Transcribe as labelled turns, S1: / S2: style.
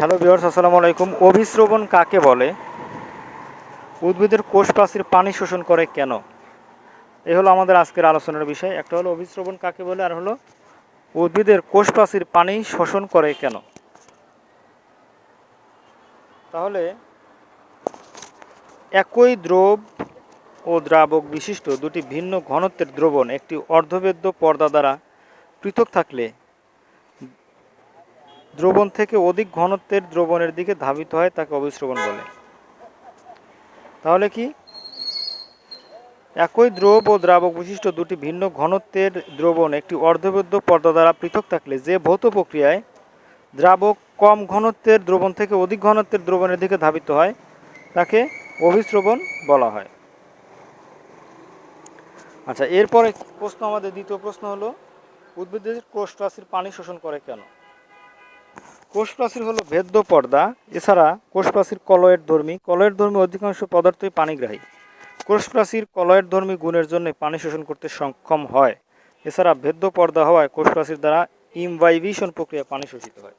S1: Hello বিহার্স আসসালামু আলাইকুম। অভিস্রবণ কাকে বলে? উদ্ভিদের কোষ প্রাচীর পানি শোষণ করে কেন? এই হলো আমাদের আজকের আলোচনার বিষয়। একটা হলো অভিস্রবণ কাকে বলে, আর হলো উদ্ভিদের কোষ প্রাচীর পানি শোষণ করে কেন? তাহলে একই দ্রব ও দ্রাবক বিশিষ্ট দুটি ভিন্ন ঘনত্বের দ্রবণ একটি অর্ধবেদ্য পর্দা দ্বারা পৃথক থাকলে দ্রবণ থেকে অধিক ঘনত্বের দ্রবণের দিকে ধাবিত হয় তাকে অভিস্রবণ বলে। তাহলে কি? একই দ্রব ও দ্রাবক বিশিষ্ট দুটি ভিন্ন ঘনত্বের দ্রবণ একটি অর্ধবেদ্য পর্দা দ্বারা পৃথক থাকলে যে ভৌত প্রক্রিয়ায় দ্রাবক কম ঘনত্বের দ্রবণ থেকে অধিক ঘনত্বের দ্রবণের দিকে ধাবিত হয়, তাকে অভিস্রবণ বলা হয়। আচ্ছা এরপরে প্রশ্ন আমাদের দ্বিতীয় প্রশ্ন হলো, উদ্ভিদের কোষ প্রাচীর পানি শোষণ করে কেন? কোষ প্রাচীর হলো ভেদ্য পর্দা। এছাড়া কোষ প্রাচীর কলয়ের ধর্মী। কলয়ের ধর্মী অধিকাংশ পদার্থই পানিগ্রাহী। কোষ প্রাচীর কলয়ের ধর্মী গুণের জন্য পানি শোষণ করতে সক্ষম হয়। এছাড়া ভেদ্য পর্দা হওয়ায় কোষ প্রাচীর দ্বারা ইমভাইভিশন প্রক্রিয়া পানি শোষিত হয়।